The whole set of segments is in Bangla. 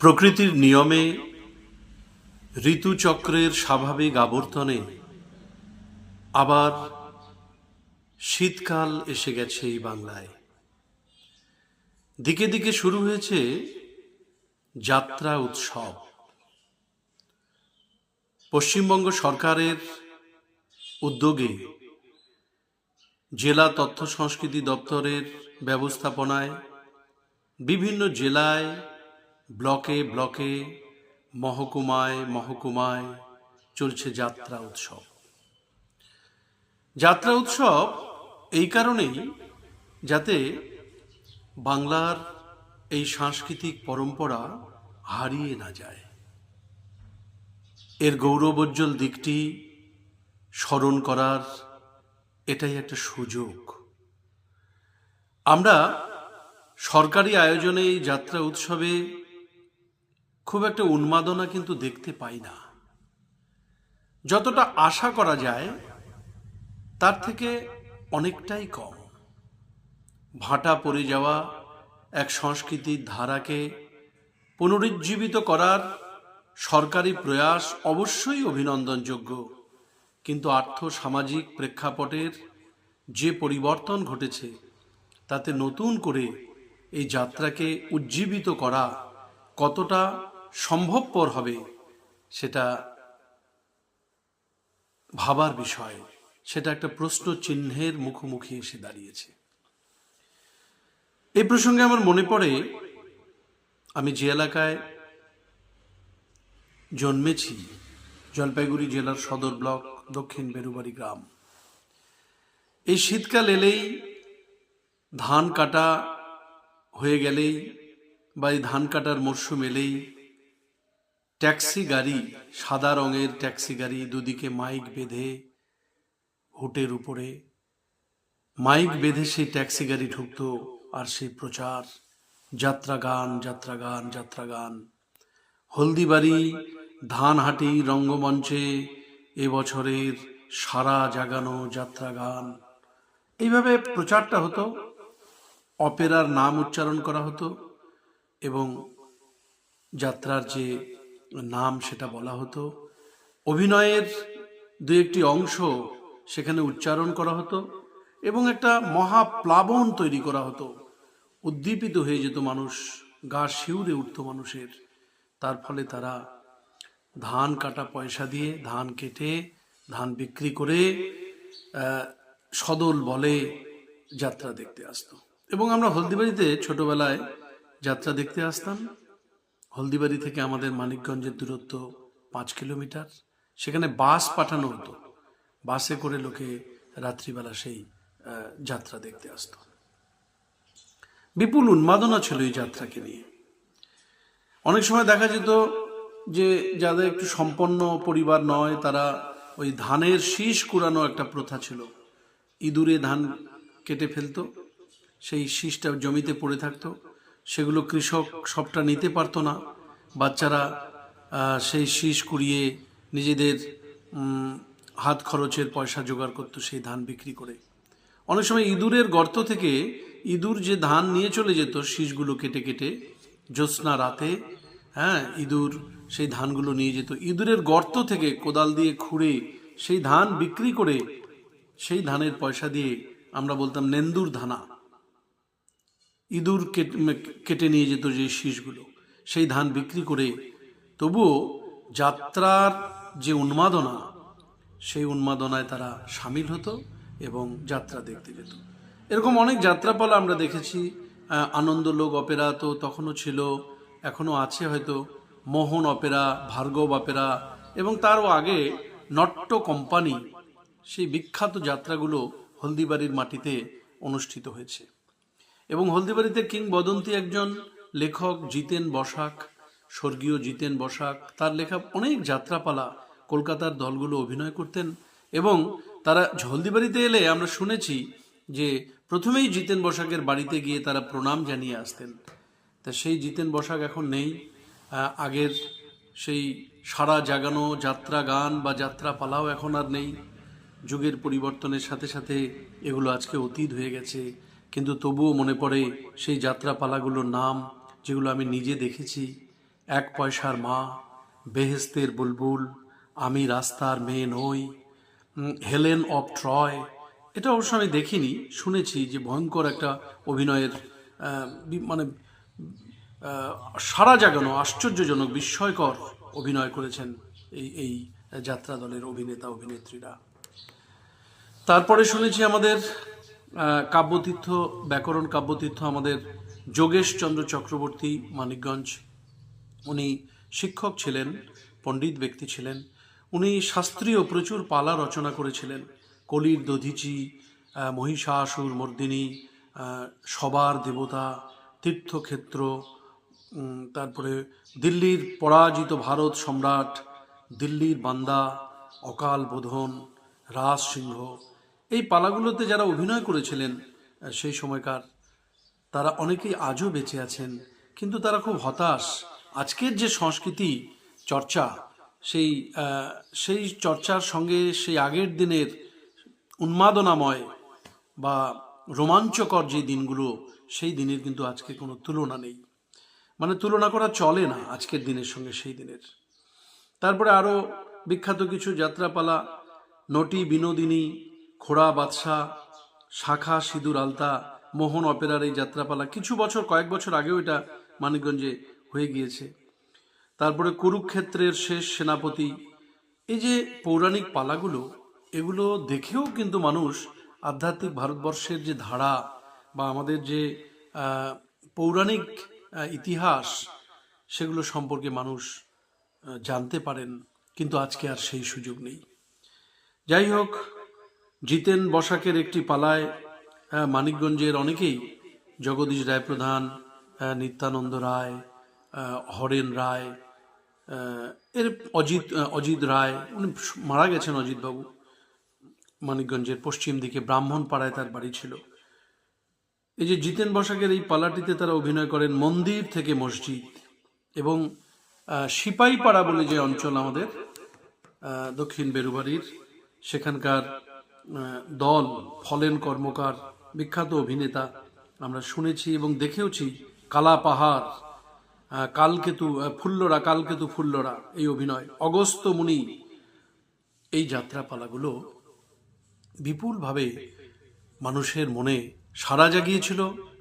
প্রকৃতির নিয়মে ঋতুচক্রের স্বাভাবিক আবর্তনে আবার শীতকাল এসে গেছে এই বাংলায়। দিকে দিকে শুরু হয়েছে যাত্রা উৎসব। পশ্চিমবঙ্গ সরকারের উদ্যোগে জেলা তথ্য সংস্কৃতি দপ্তরের ব্যবস্থাপনায় বিভিন্ন জেলায় ব্লকে ব্লকে, মহকুমায় মহকুমায় চলছে যাত্রা উৎসব। যাত্রা উৎসব এই কারণেই যাতে বাংলার এই সাংস্কৃতিক পরম্পরা হারিয়ে না যায়। এর গৌরবোজ্জ্বল দিকটি স্মরণ করার এটাই একটা সুযোগ। আমরা সরকারি আয়োজনে এই যাত্রা উৎসবে খুব একটা উন্মাদনা কিন্তু দেখতে পাই না। যতটা আশা করা যায়, তার থেকে অনেকটাই কম। ভাটা পড়ে যাওয়া এক সংস্কৃতির ধারাকে পুনরুজ্জীবিত করার সরকারি প্রয়াস অবশ্যই অভিনন্দনযোগ্য, কিন্তু আর্থ সামাজিক প্রেক্ষাপটের যে পরিবর্তন ঘটেছে, তাতে নতুন করে এই যাত্রাকে উজ্জীবিত করা কতটা সম্ভবপর হবে সেটা ভাবার বিষয়। সেটা একটা প্রশ্ন চিহ্নের মুখোমুখি এসে দাঁড়িয়েছে। এই প্রসঙ্গে আমার মনে পড়ে, আমি যে এলাকায় জন্মেছি, জলপাইগুড়ি জেলার সদর ব্লক, দক্ষিণ বেরুবাড়ি গ্রাম, এই শীতকাল এলেই ধান কাটা হয়ে গেলেই বা এই ধান কাটার মরশুম এলেই ট্যাক্সি গাড়ি, সাদা রঙের ট্যাক্সি গাড়ি দুদিকে মাইক বেঁধে হুটের উপরে। মাইক বেঁধে সেই ট্যাক্সি গাড়ি ঢুকতো আর সেই প্রচার, যাত্রা গান যাত্রা গান যাত্রা গান। হলদিবাড়ি, ধানহাটি রঙ্গমঞ্চে এবছরের সারা জাগানো যাত্রা গান। এইভাবে প্রচারটা হতো, অপেরার নাম উচ্চারণ করা হতো এবং যাত্রার যে নাম সেটা বলা হতো। অভিনয়ের দু একটি অংশ সেখানে উচ্চারণ করা হতো এবং একটা মহাপ্লাবন তৈরি করা হতো। উদ্দীপিত হয়ে যেত মানুষ, গা শিউরে উঠত মানুষের। তার ফলে তারা ধান কাটা পয়সা দিয়ে, ধান কেটে, ধান বিক্রি করে সদল বলে যাত্রা দেখতে আসতো। এবং আমরা হলদিবাড়িতে ছোটবেলায় যাত্রা দেখতে আসতাম। হলদিবাড়ি থেকে আমাদের মানিকগঞ্জের দূরত্ব পাঁচ কিলোমিটার। সেখানে বাস পাঠানো হতো। বাসে করে লোকে রাত্রিবেলা সেই যাত্রা দেখতে আসতো। বিপুল উন্মাদনা ছিল এই যাত্রাকে নিয়ে। অনেক সময় দেখা যেত যে, যাদের একটু সম্পন্ন পরিবার নয়, তারা ওই ধানের শীষ কুড়ানো একটা প্রথা ছিল। ইঁদুরে ধান কেটে ফেলতো। সেই শীষটা জমিতে পড়ে থাকতো। সেগুলো কৃষক সবটা নিতে পারতো না। বাচ্চারা সেই শীষ কুড়িয়ে নিজেদের হাত খরচের পয়সা জোগাড় করতো সেই ধান বিক্রি করে। অনেক সময় ইঁদুরের গর্ত থেকে ইঁদুর যে ধান নিয়ে চলে যেত, শীষগুলো কেটে কেটে জ্যোৎস্না রাতে হ্যাঁ ইঁদুর সেই ধানগুলো নিয়ে যেত। ইঁদুরের গর্ত থেকে কোদাল দিয়ে খুঁড়ে সেই ধান বিক্রি করে সেই ধানের পয়সা দিয়ে আমরা বলতাম নেন্দুর ধানা। ইঁদুর কেটে নিয়ে যেত যে শীষগুলো, সেই ধান বিক্রি করে। তবুও যাত্রার যে উন্মাদনা, সেই উন্মাদনায় তারা সামিল হতো এবং যাত্রা দেখতে যেত। এরকম অনেক যাত্রাপালা আমরা দেখেছি। আনন্দলোক অপেরা তো তখনও ছিল, এখনও আছে হয়তো। মোহন অপেরা, ভার্গব অপেরা এবং তারও আগে নট্ট কোম্পানি, সেই বিখ্যাত যাত্রাগুলো হলদিবাড়ির মাটিতে অনুষ্ঠিত হয়েছে। এবং হলদিবাড়িতে কিংবদন্তি একজন লেখক জিতেন বসাক, স্বর্গীয় জিতেন বসাক। তার লেখা অনেক যাত্রাপালা কলকাতার দলগুলো অভিনয় করতেন এবং তারা হলদিবাড়িতে এলে আমরা শুনেছি যে প্রথমেই জিতেন বসাকের বাড়িতে গিয়ে তারা প্রণাম জানিয়ে আসতেন। তা সেই জিতেন বসাক এখন নেই। আগের সেই সারা জাগানো যাত্রা গান বা যাত্রা পালাও এখন আর নেই। যুগের পরিবর্তনের সাথে সাথে এগুলো আজকে অতীত হয়ে গেছে। কিন্তু তবুও মনে পড়ে সেই যাত্রাপালাগুলোর নাম, যেগুলো আমি নিজে দেখেছি। এক পয়সার মা, বেহেস্তের বুলবুল, আমি রাস্তার মেয়ে নই হেলেন অফ ট্রয়। এটা অবশ্য আমি দেখিনি, শুনেছি যে ভয়ঙ্কর একটা অভিনয়ের মানে সারা জাগানো, আশ্চর্যজনক, বিস্ময়কর অভিনয় করেছেন এই এই যাত্রা দলের অভিনেতা, অভিনেত্রীরা। তারপরে শুনেছি আমাদের কাব্যতীর্থ, ব্যাকরণ কাব্যতীর্থ আমাদের যোগেশ চন্দ্র চক্রবর্তী মানিকগঞ্জ। উনি শিক্ষক ছিলেন, পণ্ডিত ব্যক্তি ছিলেন। উনি শাস্ত্রীয় প্রচুর পালা রচনা করেছিলেন। কলির দধিচি মহিষাসুর মর্দিনী সবার দেবতা, তীর্থক্ষেত্র তারপরে দিল্লির পরাজিত ভারত সম্রাট, দিল্লির বান্দা, অকাল বোধন, রাজ সিংহ এই পালাগুলোতে যারা অভিনয় করেছিলেন সেই সময়কার, তারা অনেকেই আজও বেঁচে আছেন। কিন্তু তারা খুব হতাশ। আজকের যে সংস্কৃতি চর্চা, সেই সেই চর্চার সঙ্গে সেই আগের দিনের উন্মাদনাময় বা রোমাঞ্চকর যে দিনগুলো, সেই দিনের কিন্তু আজকে কোনো তুলনা নেই। মানে তুলনা করা চলে না আজকের দিনের সঙ্গে সেই দিনের। তারপরে আরও বিখ্যাত কিছু যাত্রাপালা, নটি বিনোদিনী খোড়া বাদশাহ, শাখা সিঁদুর আলতা, মোহন অপেরার এই যাত্রাপালা কিছু বছর, কয়েক বছর আগেও এটা মানিকগঞ্জে হয়ে গিয়েছে। তারপরে কুরুক্ষেত্রের শেষ সেনাপতি। এই যে পৌরাণিক পালাগুলো, এগুলো দেখেও কিন্তু মানুষ আধ্যাত্মিক ভারতবর্ষের যে ধারা বা আমাদের যে পৌরাণিক ইতিহাস, সেগুলো সম্পর্কে মানুষ জানতে পারেন। কিন্তু আজকে আর সেই সুযোগ নেই। যাই হোক জিতেন বসাকের একটি পালায় মানিকগঞ্জের অনেকেই। জগদীশ রায় প্রধান নিত্যানন্দ রায় হরেন রায় এর অজিত অজিত রায় উনি মারা গেছেন অজিতবাবু। মানিকগঞ্জের পশ্চিম দিকে ব্রাহ্মণ পাড়ায় তার বাড়ি ছিল। এই যে জিতেন বসাকের এই পালাটিতে তারা অভিনয় করেন মন্দির থেকে মসজিদ এবং আহ, সিপাহীপাড়া বলে যে অঞ্চল আমাদের দক্ষিণ বেরুবাড়ির সেখানকার দল, ফলেন কর্মকার, বিখ্যাত অভিনেতা আমরা শুনেছি এবং দেখেওছি, কালা পাহাড় কালকেতু ফুল্লরা কালকেতু ফুল্লরা, এই অভিনয়। অগস্ত মুনি, এই যাত্রাপালাগুলো বিপুলভাবে মানুষের মনে সাড়া জাগিয়েছিল,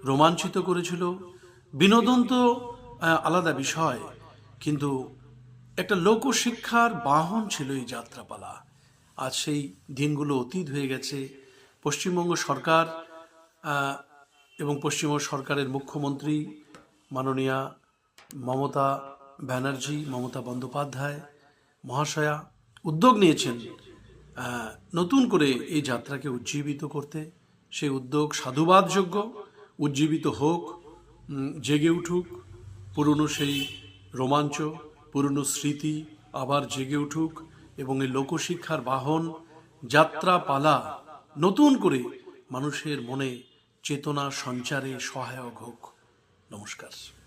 রোমাঞ্চিত করেছিল। বিনোদন তো আলাদা বিষয়, কিন্তু একটা লোকশিক্ষার বাহন ছিল এই যাত্রাপালা। আজ সেই দিনগুলো অতীত হয়ে গেছে। পশ্চিমবঙ্গ সরকার এবং পশ্চিমবঙ্গ সরকারের মুখ্যমন্ত্রী মাননীয়া মমতা ব্যানার্জি, মমতা বন্দ্যোপাধ্যায় মহাশয়া উদ্যোগ নিয়েছেন নতুন করে এই যাত্রাকে উজ্জীবিত করতে। সেই উদ্যোগ সাধুবাদযোগ্য, উজ্জীবিত হোক জেগে উঠুক, পুরনো সেই রোমাঞ্চ, পুরনো স্মৃতি আবার জেগে উঠুক। এবং এই লোকশিক্ষার বাহন যাত্রা পালা নতুন করে মানুষের মনে চেতনা সঞ্চারে সহায়ক হোক। নমস্কার।